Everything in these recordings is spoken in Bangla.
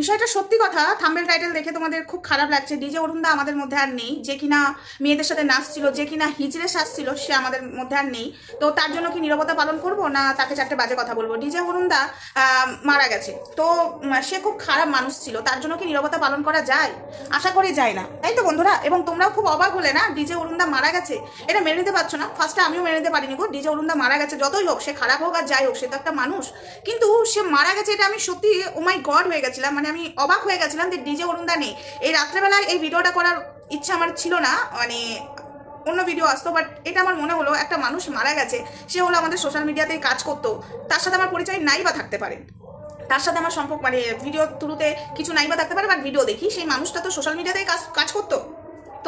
বিষয়টা সত্যি কথা থাম্বেল টাইটেল দেখে তোমাদের খুব খারাপ লাগছে। ডিজে অরুণদা আমাদের মধ্যে আর নেই। যে কিনা মেয়েদের সাথে নাচছিল যে কিনা হিজড়ে সাজছিল সে আমাদের মধ্যে আর নেই। তো তার জন্য কি নিরবতা পালন করব না তাকে চারটে বাজে কথা বলব? ডিজে অরুণদা মারা গেছে। তো সে খুব খারাপ মানুষ ছিল। তার জন্য কি নিরবতা পালন করা যায়? আশা করি যায় না। তাই তো বন্ধুরা, এবং তোমরাও খুব অবাক হলে না ডিজে অরুণদা মারা গেছে। এটা মেনে নিতে পারছ না? ফার্স্টে আমিও মেনে নিতে পারিনি গো। ডিজে অরুণদা মারা গেছে, যতই হোক, সে খারাপ হোক আর যাই হোক, সে তো একটা মানুষ। কিন্তু সে মারা গেছে, এটা আমি সত্যি ও মাই গড হয়ে গেছিলাম। মানে আমি অবাক হয়ে গেছিলাম যে ডিজে অরুণদা নেই। এই রাত্রেবেলায় এই ভিডিওটা করার ইচ্ছা আমার ছিল না মানে অন্য ভিডিও আসতো বাট এটা আমার মনে হলো একটা মানুষ মারা গেছে, সে হলো আমাদের সোশ্যাল মিডিয়াতেই কাজ করতো, তার সাথে আমার পরিচয় নাই বা থাকতে পারে। তার সাথে আমার সম্পর্ক মানে ভিডিও থ্রুতে কিছু নাই বা থাকতে পারে বাট ভিডিও দেখি, সেই মানুষটা তো সোশ্যাল মিডিয়াতেই কাজ কাজ করতো।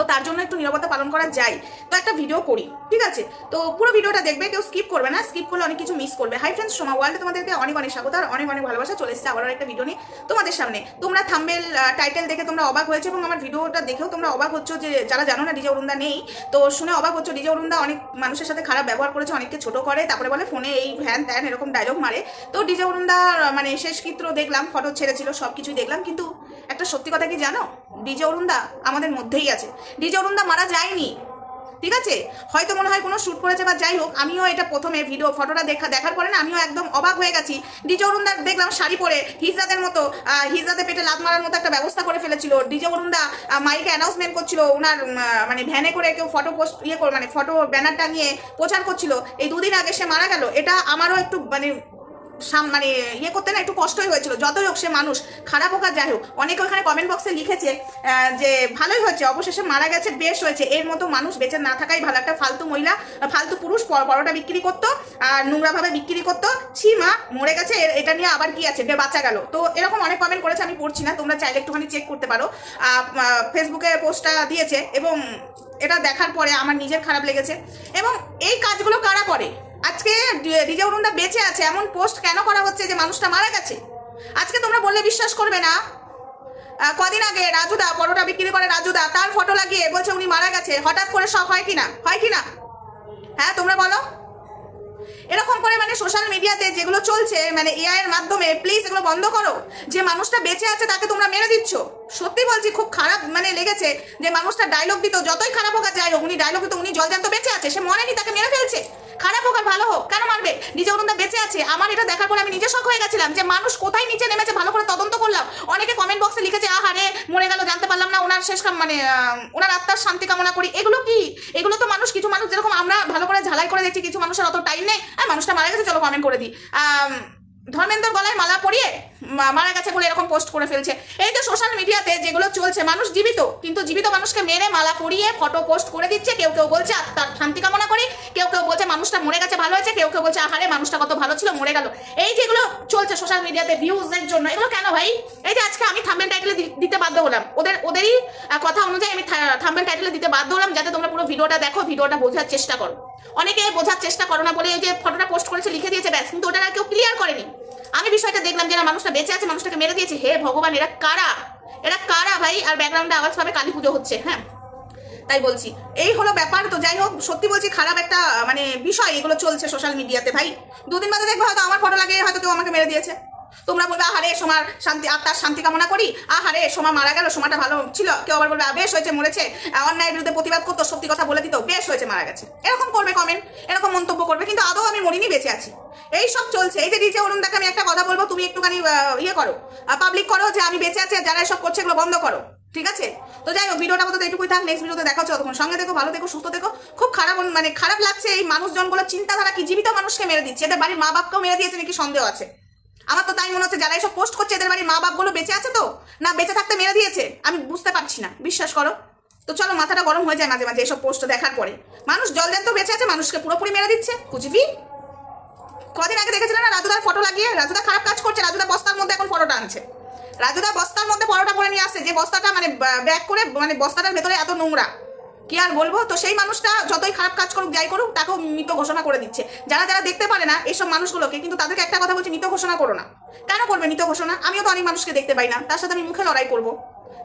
তো তার জন্য একটু নিরাপত্তা পালন করা যায়। তো একটা ভিডিও করি, ঠিক আছে? তো পুরো ভিডিওটা দেখবে, কেউ স্কিপ করবে না স্কিপ করলে অনেক কিছু মিস করবে। হাই ফ্রেন্ডস সোমা ওয়ার্ল্ডে তোমাদেরকে অনেক অনেক স্বাগত আর অনেক অনেক ভালোবাসা। চলে এসেছে আবার একটা ভিডিও নিয়ে। তোমাদের সামনে, তোমরা থাম্বেল টাইটেল দেখে তোমরা অবাক হয়েছে এবং আমার ভিডিওটা দেখেও তোমরা অবাক হচ্ছ যে যারা জানো না, ডিজে অরুণদা নেই। তো শুনে অবাক হচ্ছ, ডিজে অরুণদা অনেক মানুষের সাথে খারাপ ব্যবহার করেছে, অনেককে ছোট করে, তারপরে বলে ফোনে এই ভ্যান ত্যান এরকম ডায়লগ মারে। তো ডিজে অরুণদা মানে শেষকৃত্র দেখলাম ফটো ছেড়েছিল সব কিছুই দেখলাম। কিন্তু একটা সত্যি কথা কি জানো? ডিজে অরুণদা আমাদের মধ্যেই আছে। ডিজে অরুণদা মারা যায়নি। ঠিক আছে? হয়তো মনে হয় কোনো শ্যুট করেছে বা যাই হোক, আমিও এটা প্রথমে ভিডিও ফটোটা দেখা, দেখার পরে না আমিও একদম অবাক হয়ে গেছি। ডিজে অরুণদার দেখলাম শাড়ি পরে হিজরাদের মতো হিজরাদের পেটে লাত মারার মতো একটা ব্যবস্থা করে ফেলেছিল। ডিজে অরুণদা মাইকে অ্যানাউন্সমেন্ট করছিল ওনার মানে ভ্যানে করে কেউ ফটো পোস্ট ইয়ে করে মানে ফটো ব্যানার টাঙিয়ে প্রচার করছিল। এই দুদিন আগে সে মারা গেল। এটা আমারও একটু মানে মানে ইয়ে করতে না, একটু কষ্টই হয়েছিল। যতই হোক সে মানুষ, খারাপ হোক আর যাই হোক, অনেকে ওখানে কমেন্ট বক্সে লিখেছে যে ভালোই হয়েছে, অবশেষে মারা গেছে, বেশ হয়েছে। এর মতো মানুষ বেঁচে না থাকাই ভালো। একটা ফালতু মহিলা ফালতু পুরুষ পরোটা বিক্রি করতো, আর নোংরাভাবে বিক্রি করতো। ছি মা, মরে গেছে এটা নিয়ে আবার কি আছে? বে বাচ্চা গেল। তো এরকম অনেক কমেন্ট করেছে, আমি পড়ছি না, তোমরা চাইলে একটুখানি চেক করতে পারো। ফেসবুকে পোস্টটা দিয়েছে, এবং এটা দেখার পরে আমার নিজের খারাপ লেগেছে। এবং এই কাজগুলো কারা করে? আজকে ডি- ডিজে অরুণদা বেঁচে আছে, এমন পোস্ট কেন করা হচ্ছে যে মানুষটা মারা গেছে? আজকে তোমরা বললে বিশ্বাস করবে না। কদিন আগে রাজুদা, পরোটা বিক্রি করে রাজুদা, তার ফটো লাগিয়ে বলছে উনি মারা গেছে। হঠাৎ করে সব হয় কিনা? হয় কিনা? হ্যাঁ তোমরা বলো। এরকম করে মানে সোশ্যাল মিডিয়াতে যেগুলো চলছে মানে এআই এর মাধ্যমে প্লিজ এগুলো বন্ধ করো। যে মানুষটা বেঁচে আছে তাকে তোমরা মেরে দিচ্ছ। সত্যি বলছি, খুব খারাপ মানে লেগেছে যে মানুষটা ডায়লগ দিত, যতই খারাপ হোক যাই হোক, উনি ডায়লগ দিত, উনি জলজান্ত বেঁচে আছে, সে মরেনি, তাকে মেরে ফেলছে। খারাপ হোক আর ভালো হোক, কেন মারবে? নিজে অরুণদা বেঁচে আছে, আমার এটা দেখার পরে আমি নিজে শখ হয়ে গেছিলাম যে মানুষ কোথায় নিচে নেমেছে, ভালো করে তদন্ত করলাম। অনেকে কমেন্ট বক্সে লিখেছে আহারে মরে গেল, জানতে পারলাম না, ওনার শেষ মানে ওনার আত্মার শান্তি কামনা করি। এগুলো কি? এগুলো তো মানুষ, কিছু মানুষ যেরকম আমরা ভালো করে ঝালাই করে দেখছি কিছু মানুষের অত টাইম নেই। আর মানুষটা মারা গেছে, চলো কমেন্ট করে দিই। ধর্মেন্দ্র গলায় মালা পরিয়ে মারা গেছে বলে এরকম পোস্ট করে ফেলছে। এই তো সোশ্যাল মিডিয়াতে যেগুলো চলছে, মানুষ জীবিত, কিন্তু জীবিত মানুষকে মেরে মালা পরিয়ে ফটো পোস্ট করে দিচ্ছে, কেউ কেউ বলছে আত্মার শান্তি কামনা করি কেউ কেউ বলছে মানুষটা মরে গেছে, ভালো হয়েছে? কেউ কেউ বলছে, আহারে, মানুষটা কত ভালো ছিল, মরে গেল। এই যেগুলো চলছে সোশ্যাল মিডিয়াতে ভিউজের জন্য, এগুলো কেন ভাই? এই যে আজকে আমি থাম্বেল টাইটেলে দিতে বাধ্য হলাম। ওদের, ওদেরই কথা অনুযায়ী আমি থাম্বেল টাইটেলে দিতে বাধ্য হলাম, যাতে তোমরা পুরো ভিডিওটা দেখো, ভিডিওটা বোঝার চেষ্টা করো। অনেকে বোঝার চেষ্টা করো না বলে এই যে ফটোটা পোস্ট করেছে, লিখে দিয়েছে, ব্যাস, কিন্তু ওটা কেউ ক্লিয়ার করেনি। আমি বিষয়টা দেখলাম যে না, মানুষটা বেঁচে আছে, মানুষটাকে মেরে দিয়েছে। হে ভগবান, এরা কারা? এরা কারা ভাই? আর ব্যাকগ্রাউন্ডে আওয়াজ পাবে, কালী পুজো হচ্ছে হ্যাঁ? তাই বলছি। এই হলো ব্যাপার তো যাই হোক সত্যি বলছি খারাপ একটা মানে বিষয় এগুলো চলছে সোশ্যাল মিডিয়াতে ভাই। দুদিন বাদে দেখবে হয়তো আমার ফটো লাগে হয়তো কেউ আমাকে মেরে দিয়েছে। তোমরা বলবে আহারে সোমার শান্তি আত্মার শান্তি কামনা করি। আহারে সোমা মারা গেল সোমাটা ভালো ছিল। কেউ আবার বলবে "আ, বেশ হয়েছে মরেছে। অন্যায়ের বিরুদ্ধে প্রতিবাদ করতো সত্যি কথা বলে দিত বেশ হয়েছে মারা গেছে। এরকম করবে কমেন্ট এরকম মন্তব্য করবে কিন্তু আদৌ আমি মরিনি বেঁচে আছি। এই সব চলছে। এই যে ডিজে অরুণ আমি একটা কথা বলব তুমি একটুখানি ইয়ে করো পাবলিক করো যে আমি বেঁচে আছি যারা এসব করছে এগুলো বন্ধ করো। ঠিক আছে? তো যাই হোক, ভিডিওটা মতো এটুকুই থাক। নেক্সট ভিডিওতে দেখা হচ্ছে। ততক্ষণ সঙ্গে দেখো ভালো দেখো সুস্থ দেখো খুব খারাপ মানে খারাপ লাগছে এই মানুষজনগুলোর চিন্তাধারা কি? জীবিত মানুষকে মেরে দিচ্ছে। এদের বাড়ির মা বাপকেও মেরে দিয়েছে নাকি সন্দেহ আছে? আমার তো তাই মনে হচ্ছে, যারা এসব পোস্ট করছে, এদের বাড়ির মা বাপগুলো বেঁচে আছে তো? না, বেঁচে থাকতে মেরে দিয়েছে? আমি বুঝতে পারছি না। বিশ্বাস করো। তো চলো, মাথাটা গরম হয়ে যায় মাঝে মাঝে এসব পোস্ট দেখার পরে। মানুষ জলজান্ত বেঁচে আছে, মানুষকে পুরোপুরি মেরে দিচ্ছে। কুচবি কদিন আগে দেখেছিলেন না, রাজুদার ফটো লাগিয়ে, রাজুদা খারাপ কাজ করছে, রাজুদা বস্তার মধ্যে এখন ফটোটা আনছে। রাজুদা, বস্তার মধ্যে পরোটা পরে নিয়ে আসে যে বস্তাটা মানে ব্যাগ করে মানে বস্তাটার ভেতরে এত নোংরা, কি আর বলব? তো সেই মানুষটা যতই খারাপ কাজ করুক, যাই করুক, তাকেও মৃত ঘোষণা করে দিচ্ছে। যারা যারা দেখতে পারে না এইসব মানুষগুলোকে, কিন্তু তাদেরকে একটা কথা বলছি, মৃত ঘোষণা করো না। কেন করবে মৃত ঘোষণা? আমিও তো অনেক মানুষকে দেখতে পাই না, তার সাথে আমি মুখে লড়াই করব।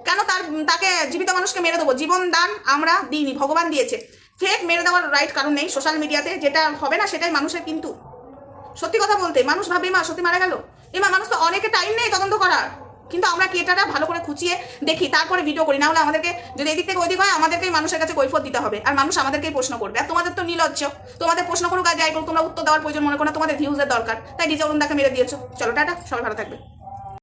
কেন তার, তাকে জীবিত মানুষকে মেরে দেবো? জীবন দান আমরা দিইনি, ভগবান দিয়েছে। ফেক মেরে দেওয়ার রাইট কারণ নেই সোশ্যাল মিডিয়াতে যেটা হবে না সেটাই মানুষের কিন্তু। সত্যি কথা বলতে, মানুষ ভাবে, মা, সত্যি মারা গেল? এ মা, মানুষ তো অনেকে টাইম নেই তদন্ত করার। কিন্তু আমরা ক্রিয়েটাররা ভালো করে খুঁচিয়ে দেখি, তারপরে ভিডিও করি। না হলে আমাদেরকে যদি এদিক থেকে ওদিক হয়, আমাদেরকেই মানুষের কাছে কৈফত দিতে হবে। আর মানুষ আমাদেরকেই প্রশ্ন করবে। আর তোমাদের তো নিলজ্জ। তোমাদের প্রশ্ন করুক আর যাই করুক, তোমরা উত্তর দেওয়ার প্রয়োজন মনে করো তোমাদের ভিউজের দরকার। তাই ডিজে অরুণদাকে মেরে দিয়েছ। চলো, টাটা, সবাই ভালো থাকবে।